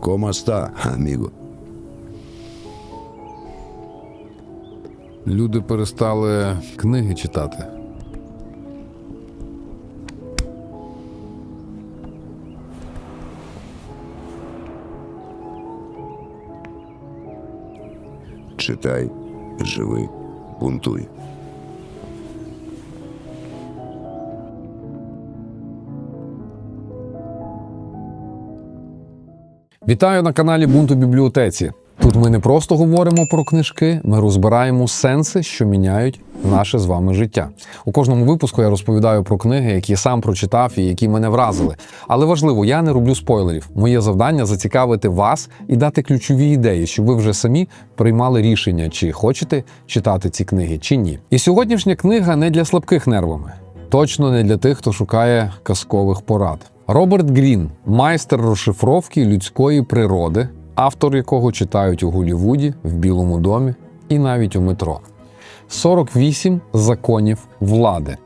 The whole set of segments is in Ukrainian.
¿Cómo está, amigo? Люди перестали книги читати. Читай, живи, бунтуй. Вітаю на каналі Бунту бібліотеці. Тут ми не просто говоримо про книжки, ми розбираємо сенси, що міняють наше з вами життя. У кожному випуску я розповідаю про книги, які сам прочитав і які мене вразили. Але важливо, я не роблю спойлерів. Моє завдання зацікавити вас і дати ключові ідеї, щоб ви вже самі приймали рішення, чи хочете читати ці книги, чи ні. І сьогоднішня книга не для слабких нервами. Точно не для тих, хто шукає казкових порад. Роберт Грін, майстер розшифровки людської природи, автор якого читають у Голлівуді, в Білому домі і навіть у метро. 48 законів влади.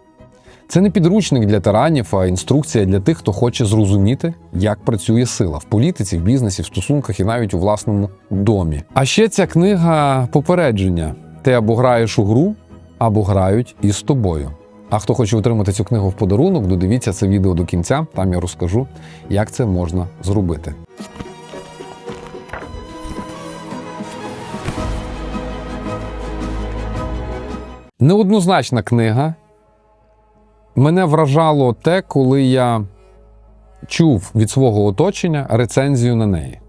Це не підручник для тиранів, а інструкція для тих, хто хоче зрозуміти, як працює сила в політиці, в бізнесі, в стосунках і навіть у власному домі. А ще ця книга попередження: ти або граєш у гру, або грають із тобою. А хто хоче отримати цю книгу в подарунок, додивіться це відео до кінця. Там я розкажу, як це можна зробити. Неоднозначна книга. Мене вражало те, коли я чув від свого оточення рецензію на неї.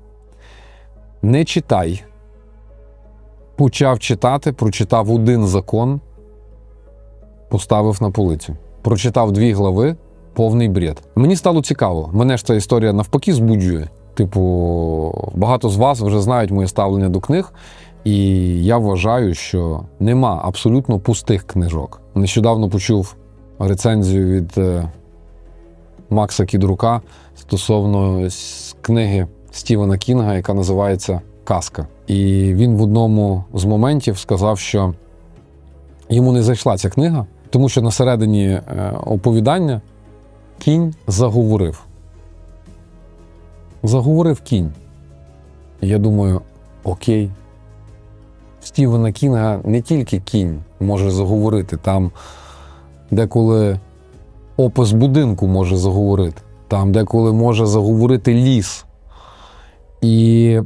Не читай. Почав читати, прочитав один закон, поставив на полицю. Прочитав дві глави, повний бред. Мені стало цікаво. Мене ж ця історія навпаки збуджує. Типу, багато з вас вже знають моє ставлення до книг, і я вважаю, що нема абсолютно пустих книжок. Нещодавно почув рецензію від е, Макса Кідрука стосовно книги Стівена Кінга, яка називається Казка. І він в одному з моментів сказав, що йому не зайшла ця книга, тому що на середині е, оповідання кінь заговорив. Заговорив кінь. Я думаю, окей. Стівена Кінга не тільки кінь може заговорити, там деколи опис будинку може заговорити, там деколи може заговорити ліс. І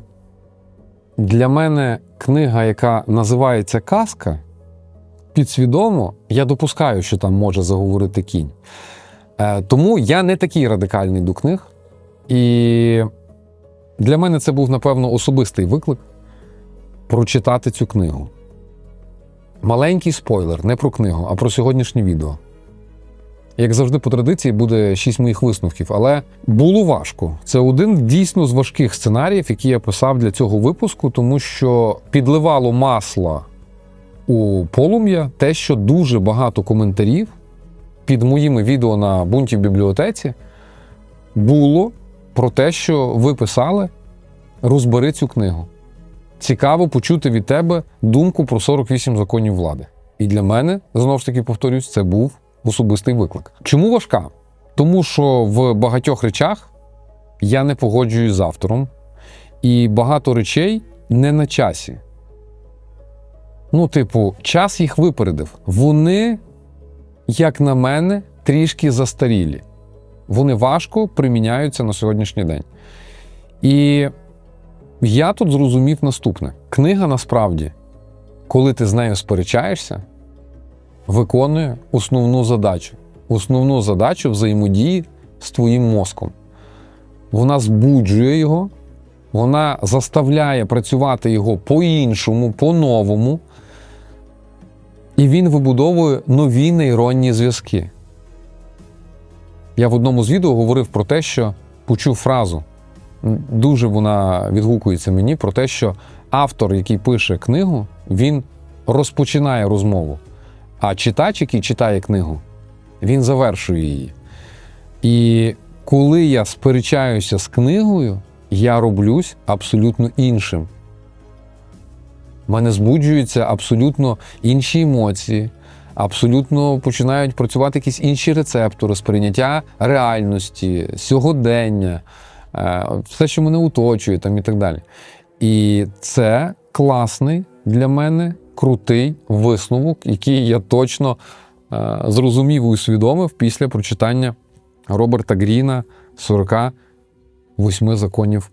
для мене книга, яка називається Казка, підсвідомо я допускаю, що там може заговорити кінь. Е, тому я не такий радикальний до книг. І для мене це був, напевно, особистий виклик прочитати цю книгу. Маленький спойлер, не про книгу, а про сьогоднішнє відео. Як завжди, по традиції буде шість моїх висновків, але було важко. Це один дійсно з важких сценаріїв, які я писав для цього випуску, тому що підливало масла у полум'я те, що дуже багато коментарів під моїми відео на бунті в бібліотеці було про те, що ви писали розбери цю книгу. Цікаво почути від тебе думку про 48 законів влади. І для мене, знову ж таки повторюсь, це був особистий виклик. Чому важка? Тому що в багатьох речах я не погоджуюсь з автором, і багато речей не на часі. Ну, типу, час їх випередив. Вони, як на мене, трішки застарілі. Вони важко приміняються на сьогоднішній день. І я тут зрозумів наступне: книга насправді, коли ти з нею сперечаєшся, виконує основну задачу. Основну задачу взаємодії з твоїм мозком. Вона збуджує його, вона заставляє працювати його по-іншому, по-новому, і він вибудовує нові нейронні зв'язки. Я в одному з відео говорив про те, що почув фразу. Дуже вона відгукується мені про те, що автор, який пише книгу, він розпочинає розмову. А читач, який читає книгу, він завершує її. І коли я сперечаюся з книгою, я роблюсь абсолютно іншим. Мене збуджуються абсолютно інші емоції, абсолютно починають працювати якісь інші рецептори сприйняття реальності, сьогодення, е, все, що мене оточує, там і так далі. І це класний для мене крутий висновок, який я точно е, зрозумів і усвідомив після прочитання Роберта Гріна 48 законів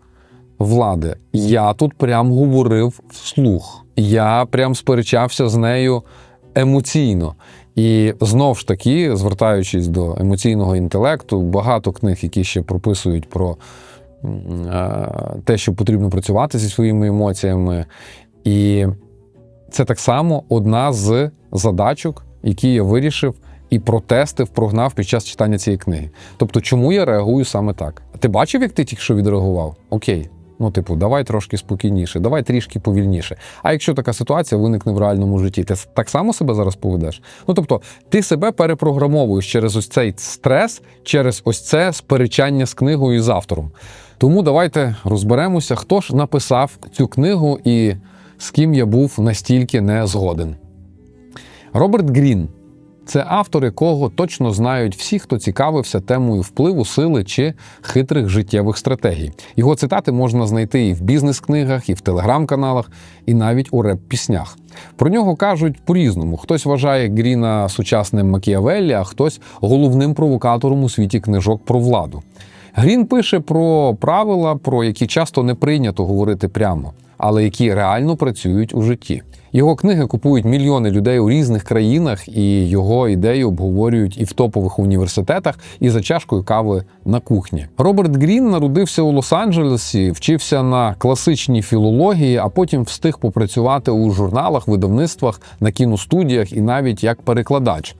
влади. Я тут прям говорив вслух. Я прям сперечався з нею емоційно. І знов ж таки, звертаючись до емоційного інтелекту, багато книг, які ще прописують про е, те, що потрібно працювати зі своїми емоціями. І це так само одна з задачок, які я вирішив і протестив, прогнав під час читання цієї книги. Тобто, чому я реагую саме так? Ти бачив, як ти тільки що відреагував? Окей. Ну, типу, давай трошки спокійніше, давай трішки повільніше. А якщо така ситуація виникне в реальному житті, ти так само себе зараз поведеш? Ну тобто, ти себе перепрограмовуєш через ось цей стрес, через ось це сперечання з книгою і з автором. Тому давайте розберемося, хто ж написав цю книгу і з ким я був настільки не згоден. Роберт Грін це автор, якого точно знають всі, хто цікавився темою впливу сили чи хитрих життєвих стратегій. Його цитати можна знайти і в бізнес-книгах, і в телеграм-каналах, і навіть у реп-піснях. Про нього кажуть по-різному. Хтось вважає Гріна сучасним Макіавеллі, а хтось головним провокатором у світі книжок про владу. Грін пише про правила, про які часто не прийнято говорити прямо, але які реально працюють у житті. Його книги купують мільйони людей у різних країнах, і його ідеї обговорюють і в топових університетах, і за чашкою кави на кухні. Роберт Грін народився у Лос-Анджелесі, вчився на класичній філології, а потім встиг попрацювати у журналах, видавництвах, на кіностудіях і навіть як перекладач.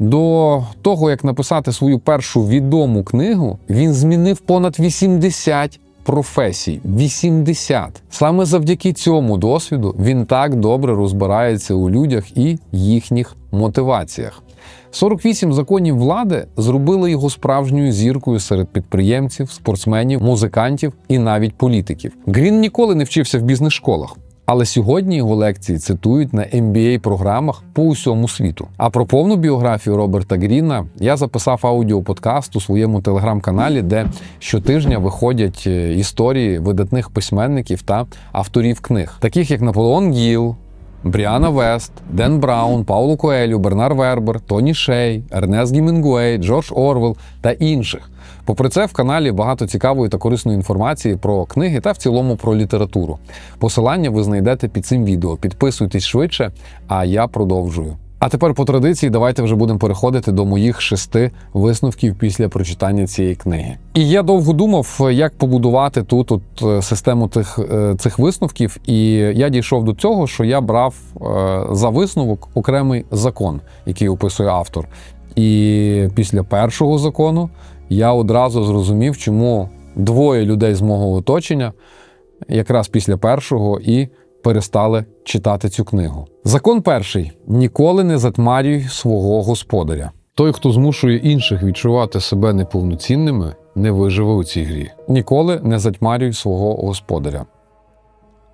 До того, як написати свою першу відому книгу, він змінив понад 80 професій. 80. Саме завдяки цьому досвіду він так добре розбирається у людях і їхніх мотиваціях. 48 законів влади зробили його справжньою зіркою серед підприємців, спортсменів, музикантів і навіть політиків. Грін ніколи не вчився в бізнес-школах. Але сьогодні його лекції цитують на MBA програмах по усьому світу. А про повну біографію Роберта Гріна я записав аудіоподкаст у своєму телеграм-каналі, де щотижня виходять е, історії видатних письменників та авторів книг, таких як Наполеон Гіл. Бріана Вест, Ден Браун, Пауло Коелю, Бернар Вербер, Тоні Шей, Ернест Гімінгуей, Джордж Орвел та інших. Попри це, в каналі багато цікавої та корисної інформації про книги та в цілому про літературу. Посилання ви знайдете під цим відео. Підписуйтесь швидше, а я продовжую. А тепер по традиції давайте вже будемо переходити до моїх шести висновків після прочитання цієї книги. І я довго думав, як побудувати тут от, е, систему тих, е, цих висновків, і я дійшов до цього, що я брав е, за висновок окремий закон, який описує автор. І після першого закону я одразу зрозумів, чому двоє людей з мого оточення, якраз після першого, і перестали читати цю книгу. Закон перший: ніколи не затмарюй свого господаря. Той, хто змушує інших відчувати себе неповноцінними, не виживе у цій грі. Ніколи не затьмарюй свого господаря.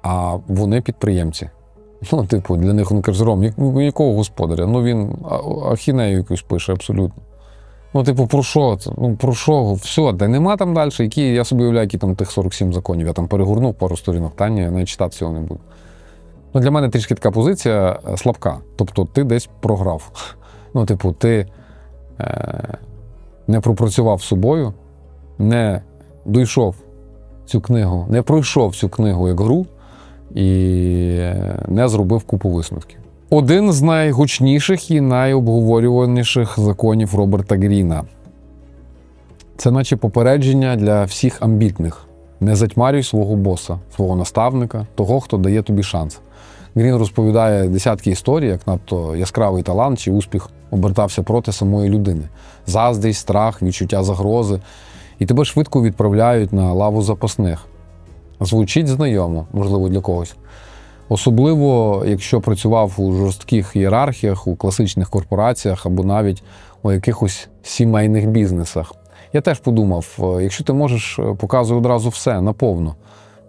А вони підприємці. Ну, типу, для них він каже, Ром, як- ну, якого господаря? Ну він ахінею якусь пише абсолютно. Ну, типу, про що? Ну, про що? Все, де нема там далі, які, я собі уявляю, які там тих 47 законів. Я там перегорнув пару сторінок, та ні, я навіть читати цього не буду. Ну, для мене трішки така позиція е, слабка. Тобто ти десь програв. Ну, типу, ти е, не пропрацював собою, не дійшов цю книгу, не пройшов цю книгу як гру і не зробив купу висновків. Один з найгучніших і найобговорюваніших законів Роберта Гріна. Це наче попередження для всіх амбітних. Не затьмарюй свого боса, свого наставника, того, хто дає тобі шанс. Грін розповідає десятки історій, як надто яскравий талант чи успіх обертався проти самої людини. Заздрість, страх, відчуття загрози. І тебе швидко відправляють на лаву запасних. Звучить знайомо, можливо, для когось. Особливо, якщо працював у жорстких ієрархіях, у класичних корпораціях або навіть у якихось сімейних бізнесах. Я теж подумав: е, якщо ти можеш, е, показуй одразу все наповну.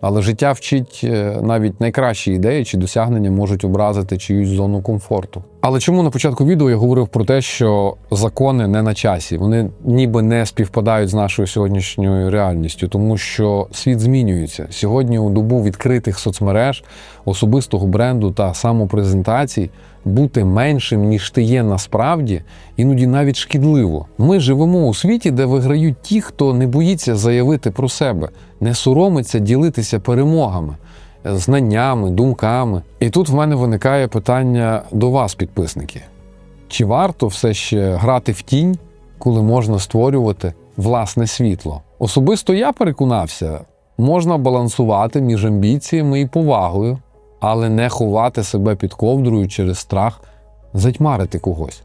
Але життя вчить е, навіть найкращі ідеї чи досягнення можуть образити чиюсь зону комфорту. Але чому на початку відео я говорив про те, що закони не на часі, вони ніби не співпадають з нашою сьогоднішньою реальністю, тому що світ змінюється сьогодні. У добу відкритих соцмереж, особистого бренду та самопрезентацій бути меншим ніж ти є насправді, іноді навіть шкідливо. Ми живемо у світі, де виграють ті, хто не боїться заявити про себе, не соромиться ділитися перемогами знаннями, думками. І тут в мене виникає питання до вас, підписники: чи варто все ще грати в тінь, коли можна створювати власне світло? Особисто я переконався, можна балансувати між амбіціями і повагою, але не ховати себе під ковдрою через страх затьмарити когось.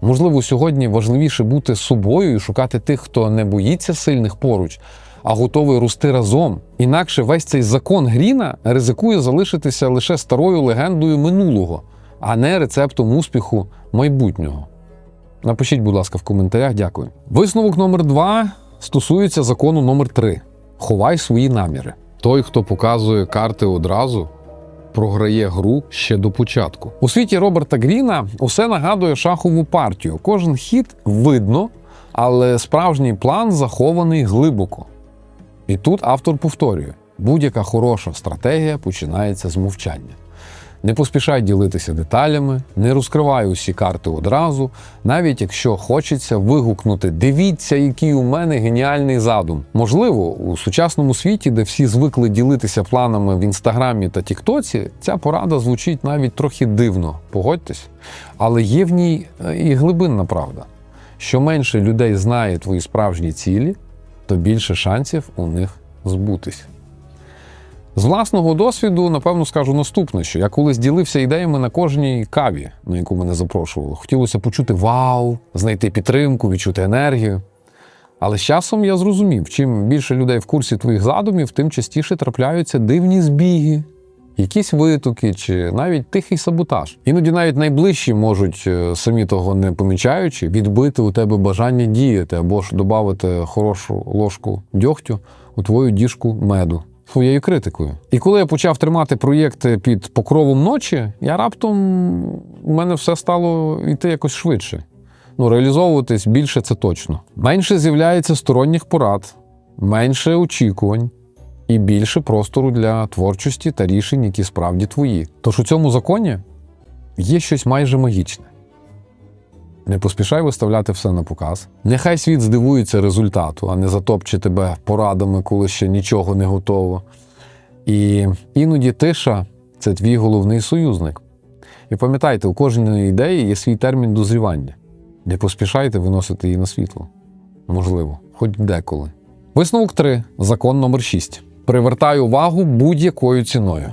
Можливо, сьогодні важливіше бути собою і шукати тих, хто не боїться сильних поруч, а готовий рости разом. Інакше весь цей закон Гріна ризикує залишитися лише старою легендою минулого, а не рецептом успіху майбутнього. Напишіть, будь ласка, в коментарях. Дякую. Висновок номер два стосується закону номер три: ховай свої наміри. Той, хто показує карти одразу, програє гру ще до початку. У світі Роберта Гріна усе нагадує шахову партію. Кожен хід видно, але справжній план захований глибоко. І тут автор повторює: будь-яка хороша стратегія починається з мовчання. Не поспішай ділитися деталями, не розкривай усі карти одразу, навіть якщо хочеться вигукнути Дивіться, який у мене геніальний задум. Можливо, у сучасному світі, де всі звикли ділитися планами в інстаграмі та Тіктоці, ця порада звучить навіть трохи дивно, погодьтесь. Але є в ній е, і глибинна правда. Що менше людей знає твої справжні цілі, то більше шансів у них збутись. З власного досвіду, напевно, скажу наступне, що я колись ділився ідеями на кожній каві, на яку мене запрошували. Хотілося почути вау, знайти підтримку, відчути енергію. Але з часом я зрозумів, чим більше людей в курсі твоїх задумів, тим частіше трапляються дивні збіги, якісь витоки чи навіть тихий саботаж. Іноді навіть найближчі можуть, е, самі того не помічаючи, відбити у тебе бажання діяти або ж додати хорошу ложку дьогтю у твою діжку меду своєю критикою. І коли я почав тримати проєкти під покровом ночі, я раптом у мене все стало йти якось швидше. Ну, реалізовуватись більше це точно. Менше з'являється сторонніх порад, менше очікувань і більше простору для творчості та рішень, які справді твої. Тож у цьому законі є щось майже магічне. Не поспішай виставляти все на показ. Нехай світ здивується результату, а не затопче тебе порадами, коли ще нічого не готово. І іноді тиша це твій головний союзник. І пам'ятайте, у кожній ідеї є свій термін дозрівання. Не поспішайте виносити її на світло. Можливо, хоч деколи. Висновок 3. Закон номер 6. Привертай увагу будь-якою ціною.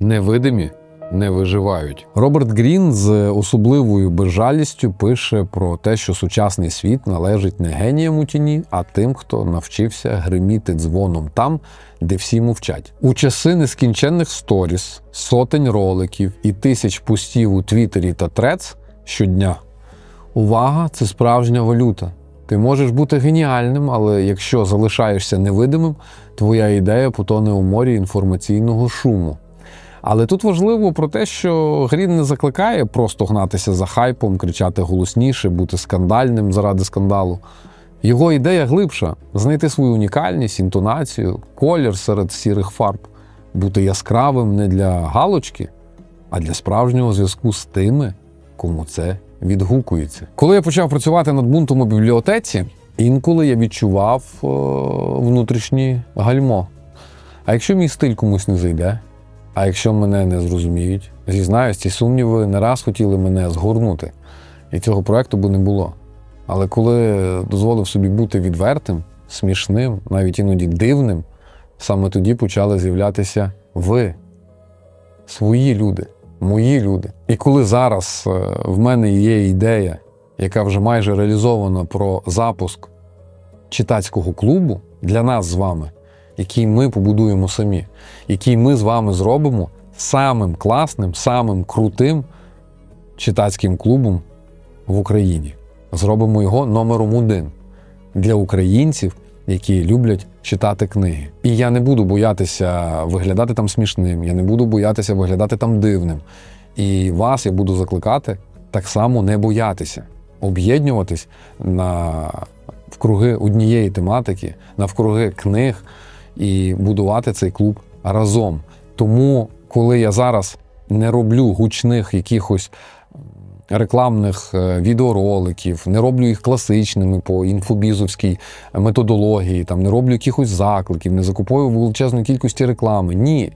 Невидимі не виживають. Роберт Грін з особливою безжалістю пише про те, що сучасний світ належить не геніям у тіні, а тим, хто навчився гриміти дзвоном там, де всі мовчать. У часи нескінченних сторіс, сотень роликів і тисяч постів у Твіттері та Трец щодня. Увага це справжня валюта. Ти можеш бути геніальним, але якщо залишаєшся невидимим, твоя ідея потоне у морі інформаційного шуму. Але тут важливо про те, що Грін не закликає просто гнатися за хайпом, кричати голосніше, бути скандальним заради скандалу. Його ідея глибша знайти свою унікальність, інтонацію, колір серед сірих фарб, бути яскравим не для галочки, а для справжнього зв'язку з тими, кому це відгукується. Коли я почав працювати над бунтом у бібліотеці, інколи я відчував е, внутрішнє гальмо. А якщо мій стиль комусь не зайде? А якщо мене не зрозуміють, зізнаюсь, ці сумніви не раз хотіли мене згорнути, і цього проекту би не було. Але коли дозволив собі бути відвертим, смішним, навіть іноді дивним, саме тоді почали з'являтися ви, свої люди, мої люди. І коли зараз е, в мене є ідея, яка вже майже реалізована про запуск читацького клубу для нас з вами, який ми побудуємо самі, який ми з вами зробимо самим класним, самим крутим читацьким клубом в Україні. Зробимо його номером один для українців, які люблять читати книги. І я не буду боятися виглядати там смішним, я не буду боятися виглядати там дивним. І вас я буду закликати так само не боятися, об'єднуватись на в круги однієї тематики, навкруги книг і будувати цей клуб разом. Тому, коли я зараз не роблю гучних якихось рекламних е, відеороликів, не роблю їх класичними по інфобізовській методології, там не роблю якихось закликів, не закуповую величезної кількості реклами. Ні.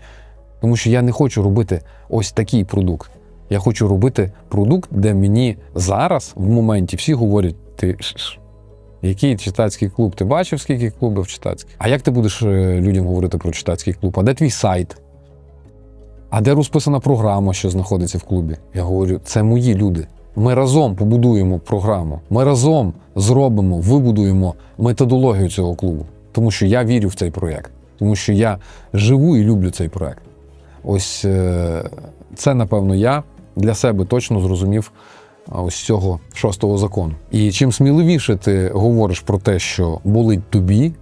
Тому що я не хочу робити ось такий продукт. Я хочу робити продукт, де мені зараз, в моменті, всі говорять: ти який читацький клуб? Ти бачив, скільки клубів читацьких? А як ти будеш е, людям говорити про читацький клуб? А де твій сайт? А де розписана програма, що знаходиться в клубі? Я говорю, це мої люди. Ми разом побудуємо програму. Ми разом зробимо, вибудуємо методологію цього клубу. Тому що я вірю в цей проєкт, тому що я живу і люблю цей проєкт. Ось е, це, напевно, я для себе точно зрозумів ось цього шостого закону. І чим сміливіше ти говориш про те, що болить тобі,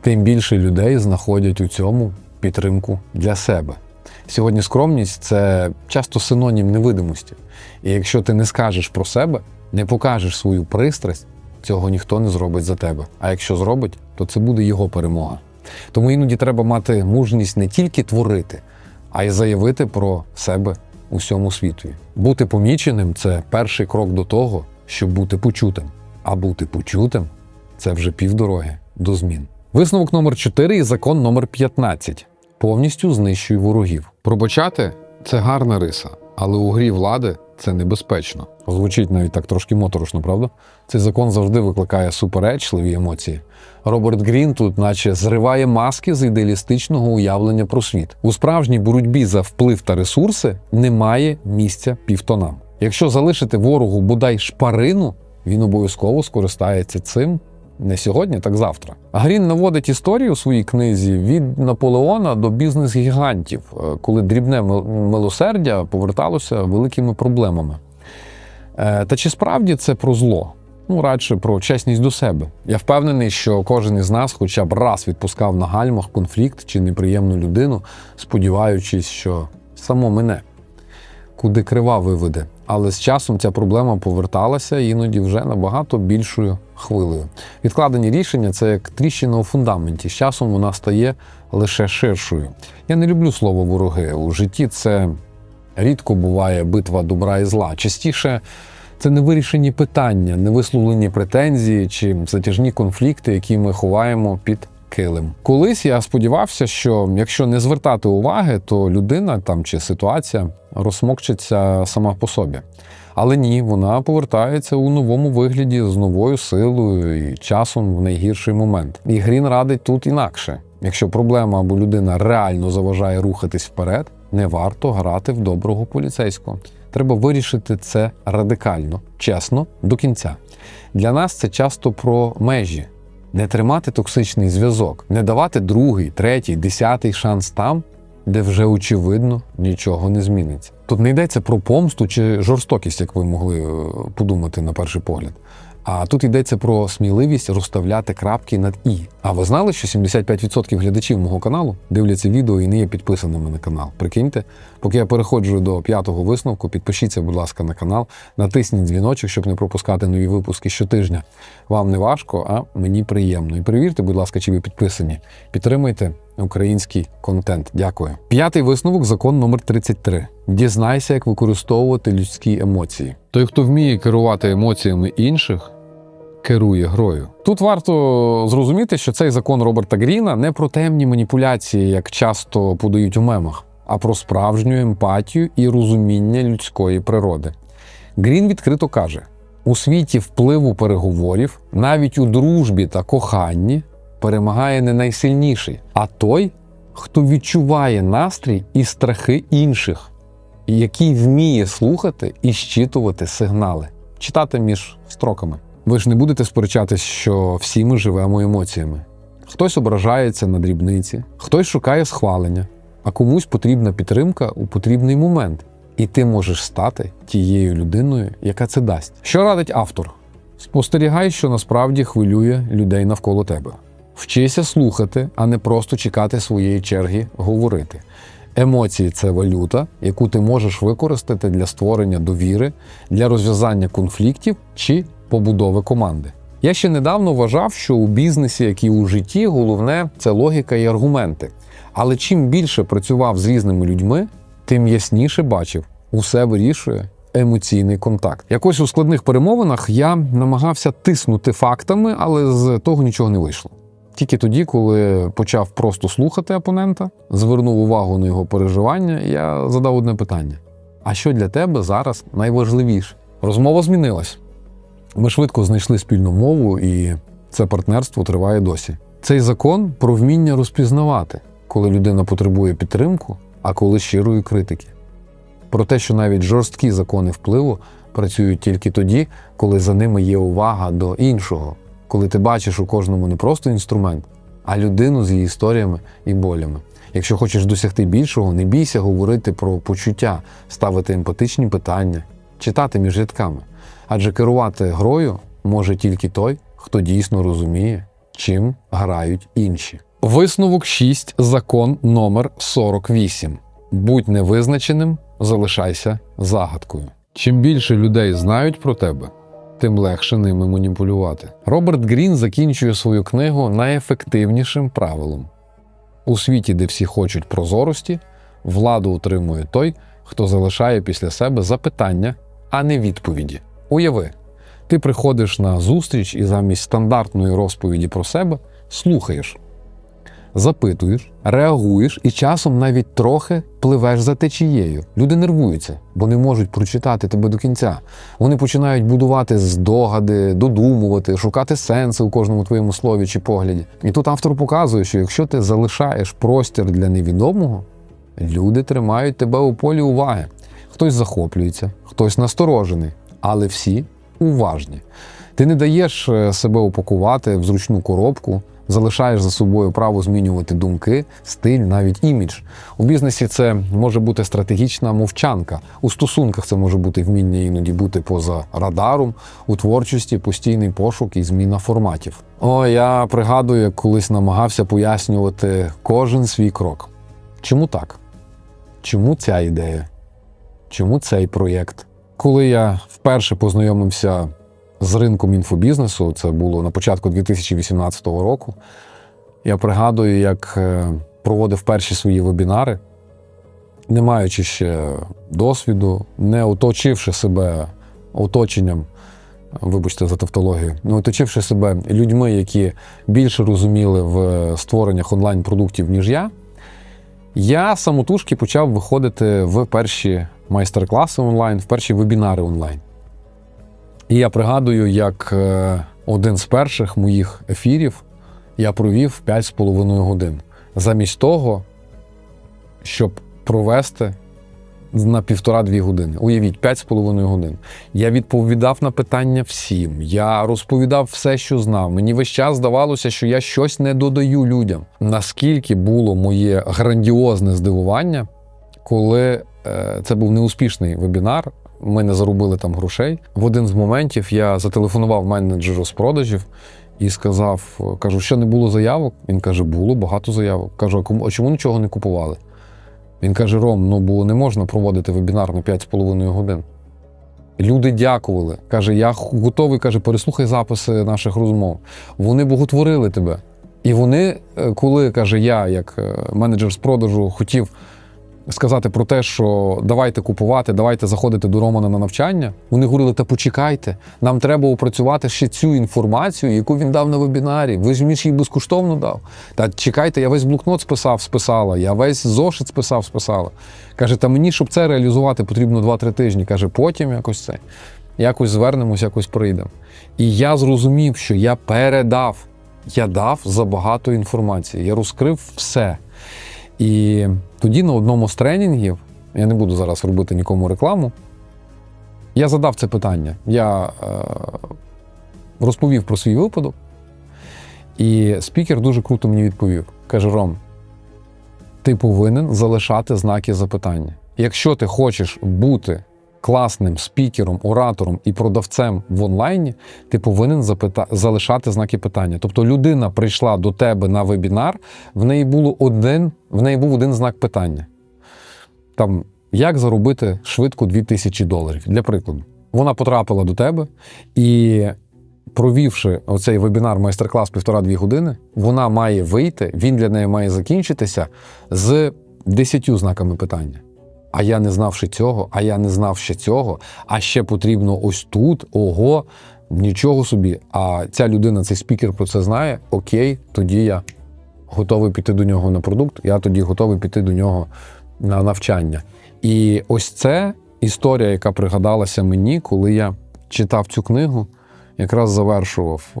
тим більше людей знаходять у цьому підтримку для себе. Сьогодні скромність це часто синонім невидимості. І якщо ти не скажеш про себе, не покажеш свою пристрасть, цього ніхто не зробить за тебе. А якщо зробить, то це буде його перемога. Тому іноді треба мати мужність не тільки творити, а й заявити про себе усьому світу. Бути поміченим це перший крок до того, щоб бути почутим. А бути почутим це вже півдороги до змін. Висновок номер 4 і закон номер 15. Повністю знищуй ворогів. Пробачати це гарна риса, але у грі влади це небезпечно. Звучить навіть так трошки моторошно, правда? Цей закон завжди викликає суперечливі емоції. Роберт Грін тут, наче, зриває маски з ідеалістичного уявлення про світ. У справжній боротьбі за вплив та ресурси немає місця півтонам. Якщо залишити ворогу бодай шпарину, він обов'язково скористається цим не сьогодні, так завтра. Грін наводить історію у своїй книзі від Наполеона до бізнес-гігантів, е, коли дрібне милосердя поверталося великими проблемами. Е, Та чи справді це про зло? Ну, радше про чесність до себе. Я впевнений, що кожен із нас хоча б раз відпускав на гальмах конфлікт чи неприємну людину, сподіваючись, що само мене куди крива виведе. Але з часом ця проблема поверталася іноді вже набагато більшою хвилею. Відкладені рішення це як тріщина у фундаменті. З часом вона стає лише ширшою. Я не люблю слово вороги. У житті це рідко буває битва добра і зла. Частіше це невирішені питання, невисловлені претензії чи затяжні конфлікти, які ми ховаємо під килим. Колись я сподівався, що якщо не звертати уваги, то людина там чи ситуація розсмокчеться сама по собі. Але ні, вона повертається у новому вигляді з новою силою і часом в найгірший момент. І Грін радить тут інакше. Якщо проблема або людина реально заважає рухатись вперед, не варто грати в доброго поліцейського. Треба вирішити це радикально, чесно, до кінця. Для нас це часто про межі. Не тримати токсичний зв'язок, не давати другий, третій, десятий шанс там, де вже очевидно нічого не зміниться. Тут не йдеться про помсту чи жорстокість, як ви могли е, подумати на перший погляд. А тут йдеться про сміливість розставляти крапки над і. А ви знали, що 75% глядачів мого каналу дивляться відео і не є підписаними на канал? Прикиньте, поки я переходжу до п'ятого висновку, підпишіться, будь ласка, на канал, натисніть дзвіночок, щоб не пропускати нові випуски щотижня. Вам не важко, а мені приємно. І перевірте, будь ласка, чи ви підписані. Підтримуйте український контент. Дякую. П'ятий висновок закон номер 33. Дізнайся, як використовувати людські емоції. Той, хто вміє керувати емоціями інших, керує грою. Тут варто зрозуміти, що цей закон Роберта Гріна не про темні маніпуляції, як часто подають у мемах, а про справжню емпатію і розуміння людської природи. Грін відкрито каже: у світі впливу переговорів, навіть у дружбі та коханні, перемагає не найсильніший, а той, хто відчуває настрій і страхи інших, який вміє слухати і щитувати сигнали, читати між строками. Ви ж не будете сперечатись, що всі ми живемо емоціями. Хтось ображається на дрібниці, хтось шукає схвалення, а комусь потрібна підтримка у потрібний момент. І ти можеш стати тією людиною, яка це дасть. Що радить автор? Спостерігай, що насправді хвилює людей навколо тебе. Вчися слухати, а не просто чекати своєї черги говорити. Емоції це валюта, яку ти можеш використати для створення довіри, для розв'язання конфліктів чи побудови команди. Я ще недавно вважав, що у бізнесі, як і у житті, головне це логіка і аргументи. Але чим більше працював з різними людьми, тим ясніше бачив, усе вирішує емоційний контакт. Якось у складних перемовинах я намагався тиснути фактами, але з того нічого не вийшло. Тільки тоді, коли почав просто слухати опонента, звернув увагу на його переживання, я задав одне питання: а що для тебе зараз найважливіше? Розмова змінилась. Ми швидко знайшли спільну мову, і це партнерство триває досі. Цей закон про вміння розпізнавати, коли людина потребує підтримку, а коли щирої критики. Про те, що навіть жорсткі закони впливу працюють тільки тоді, коли за ними є увага до іншого, коли ти бачиш у кожному не просто інструмент, а людину з її історіями і болями. Якщо хочеш досягти більшого, не бійся говорити про почуття, ставити емпатичні питання, читати між рядками. Адже керувати грою може тільки той, хто дійсно розуміє, чим грають інші. Висновок 6. Закон номер 48. Будь невизначеним, залишайся загадкою. Чим більше людей знають про тебе, тим легше ними маніпулювати. Роберт Грін закінчує свою книгу найефективнішим правилом. У світі, де всі хочуть прозорості, владу утримує той, хто залишає після себе запитання, а не відповіді. Уяви, ти приходиш на зустріч і замість стандартної розповіді про себе слухаєш, запитуєш, реагуєш і часом навіть трохи пливеш за течією. Люди нервуються, бо не можуть прочитати тебе до кінця. Вони починають будувати здогади, додумувати, шукати сенси у кожному твоєму слові чи погляді. І тут автор показує, що якщо ти залишаєш простір для невідомого, люди тримають тебе у полі уваги. Хтось захоплюється, хтось насторожений, але всі уважні. Ти не даєш е, себе упакувати в зручну коробку, залишаєш за собою право змінювати думки, стиль, навіть імідж. У бізнесі це може бути стратегічна мовчанка. У стосунках це може бути вміння іноді бути поза радаром, у творчості постійний пошук і зміна форматів. О, я пригадую, як колись намагався пояснювати кожен свій крок. Чому так? Чому ця ідея? Чому цей проєкт? Коли я вперше познайомився з ринком інфобізнесу, це було на початку 2018 року. Я пригадую, як е, проводив перші свої вебінари, не маючи ще досвіду, не оточивши себе оточенням, вибачте за тавтологію, не оточивши себе людьми, які більше розуміли в створеннях онлайн-продуктів, ніж я. Я самотужки почав виходити в перші майстер-класи онлайн, в перші вебінари онлайн. І я пригадую, як е, один з перших моїх ефірів я провів 5,5 годин. Замість того, щоб провести на півтора-дві години. Уявіть, 5,5 годин. Я відповідав на питання всім. Я розповідав все, що знав. Мені весь час здавалося, що я щось не додаю людям. Наскільки було моє грандіозне здивування, коли е, це був неуспішний вебінар. Ми не заробили там грошей. В один з моментів я зателефонував менеджеру з продажів і сказав: кажу, що не було заявок. Він каже, було багато заявок. Кажу, а чому нічого не купували? Він каже: Ром, ну бо не можна проводити вебінар на 5,5 годин. Люди дякували. Каже, я готовий, каже, переслухай записи наших розмов. Вони боготворили тебе. І вони, е, коли каже, я, як е, менеджер з продажу, хотів сказати про те, що давайте купувати, давайте заходити до Романа на навчання. Вони говорили: та почекайте, нам треба опрацювати ще цю інформацію, яку він дав на вебінарі. Ви ж мені ж її безкоштовно дав. Та чекайте, я весь блокнот списав, списала, я весь зошит списав, списала. Каже, та мені, щоб це реалізувати, потрібно 2-3 тижні. Каже, потім якось це. Якось звернемось, якось прийдемо. І я зрозумів, що я передав, я дав забагато інформації, я розкрив все. І тоді на одному з тренінгів, я не буду зараз робити нікому рекламу, я задав це питання. Я е, розповів про свій випадок, і спікер дуже круто мені відповів: каже: Ром, ти повинен залишати знаки запитання. Якщо ти хочеш бути класним спікером, оратором і продавцем в онлайні, ти повинен запита... залишати знаки питання. Тобто людина прийшла до тебе на вебінар, в неї було один, в неї був один знак питання. там, як заробити швидко 2000 доларів, для прикладу. Вона потрапила до тебе і, провівши оцей вебінар майстер-клас півтора-дві години, вона має вийти, він для неї має закінчитися з 10 знаками питання. А я не знав ще цього, а я не знав ще цього, а ще потрібно ось тут, ого, нічого собі. А ця людина, цей спікер про це знає. Окей, тоді я готовий піти до нього на продукт, я тоді готовий піти до нього на навчання. І ось це історія, яка пригадалася мені, коли я читав цю книгу, якраз завершував е,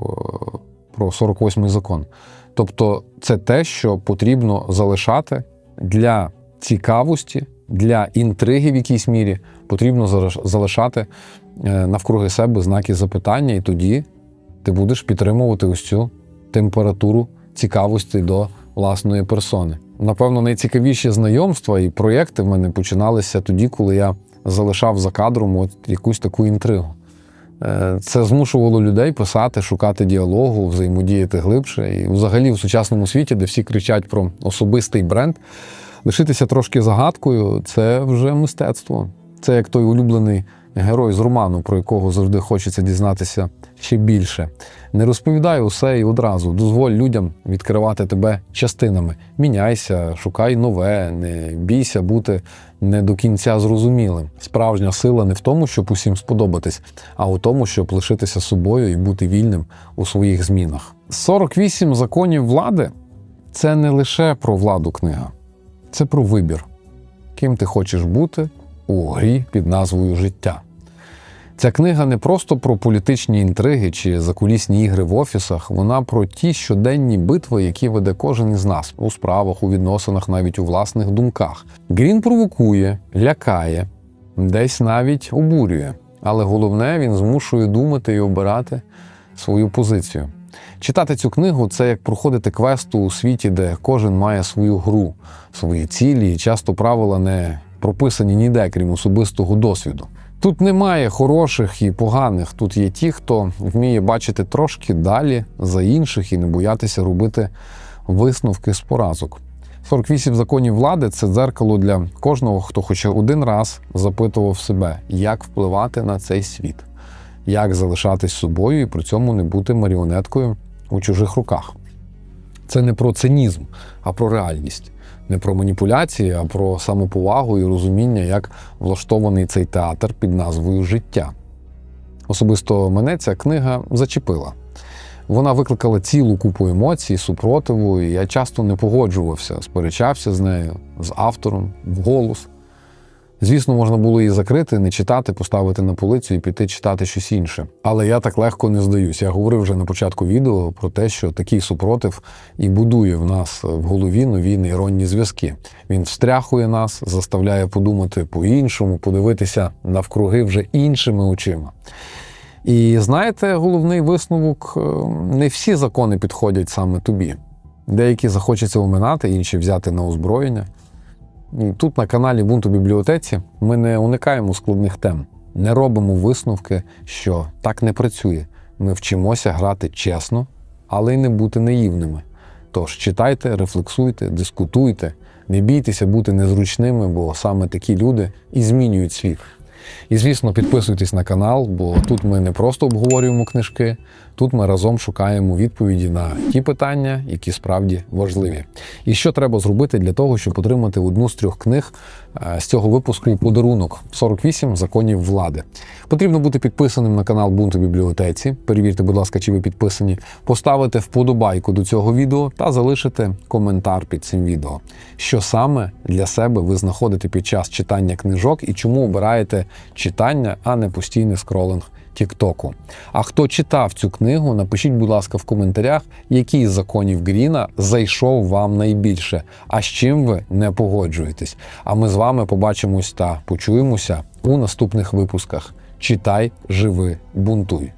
про 48-й закон. Тобто, це те, що потрібно залишати для цікавості, для інтриги в якійсь мірі, потрібно залишати е, навкруги себе знаки запитання, і тоді ти будеш підтримувати ось цю температуру цікавості до власної персони. Напевно, найцікавіші знайомства і проєкти в мене починалися тоді, коли я залишав за кадром от якусь таку інтригу. Е, Це змушувало людей писати, шукати діалогу, взаємодіяти глибше. І взагалі в сучасному світі, де всі кричать про особистий бренд, лишитися трошки загадкою це вже мистецтво. Це як той улюблений герой з роману, про якого завжди хочеться дізнатися ще більше. Не розповідай усе і одразу. Дозволь людям відкривати тебе частинами. Міняйся, шукай нове, не бійся бути не до кінця зрозумілим. Справжня сила не в тому, щоб усім сподобатись, а у тому, щоб лишитися собою і бути вільним у своїх змінах. 48 законів влади це не лише про владу книга, це про вибір, ким ти хочеш бути у грі під назвою Життя. Ця книга не просто про політичні інтриги чи закулісні ігри в офісах, вона про ті щоденні битви, які веде кожен із нас у справах, у відносинах, навіть у власних думках. Грін провокує, лякає, десь навіть обурює. Але головне, він змушує думати і обирати свою позицію. Читати цю книгу це як проходити квесту у світі, де кожен має свою гру, свої цілі, і часто правила не прописані ніде, крім особистого досвіду. Тут немає хороших і поганих. Тут є ті, хто вміє бачити трошки далі за інших і не боятися робити висновки з поразок. 48 законів влади це дзеркало для кожного, хто хоча один раз запитував себе, як впливати на цей світ, як залишатись собою і при цьому не бути маріонеткою у чужих руках. Це не про цинізм, а про реальність. Не про маніпуляції, а про самоповагу і розуміння, як влаштований цей театр під назвою Життя. Особисто мене ця книга зачепила. Вона викликала цілу купу емоцій, супротиву, і я часто не погоджувався, сперечався з нею, з автором, вголос. Звісно, можна було її закрити, не читати, поставити на полицю і піти читати щось інше. Але я так легко не здаюсь. Я говорив вже на початку відео про те, що такий супротив і будує в нас в голові нові нейронні зв'язки. Він встряхує нас, заставляє подумати по-іншому, подивитися навкруги вже іншими очима. І знаєте, головний висновок: е, не всі закони підходять саме тобі. Деякі захочеться оминати, інші взяти на озброєння. Тут на каналі Бунту бібліотеці ми не уникаємо складних тем, не робимо висновки, що так не працює. Ми вчимося грати чесно, але й не бути наївними. Тож читайте, рефлексуйте, дискутуйте, не бійтеся бути незручними, бо саме такі люди і змінюють світ. І, звісно, підписуйтесь на канал, бо тут ми не просто обговорюємо книжки, тут ми разом шукаємо відповіді на ті питання, які справді важливі. І що треба зробити для того, щоб отримати одну з трьох книг е, з цього випуску подарунок 48 законів влади. Потрібно бути підписаним на канал Бунту бібліотеці. Перевірте, будь ласка, чи ви підписані, поставити вподобайку до цього відео та залишити коментар під цим відео. Що саме для себе ви знаходите під час читання книжок і чому обираєте читання, а не постійний скролинг Тіктоку. А хто читав цю книгу, напишіть, будь ласка, в коментарях, який з законів Гріна зайшов вам найбільше, а з чим ви не погоджуєтесь. А ми з вами побачимось та почуємося у наступних випусках. Читай, живи, бунтуй.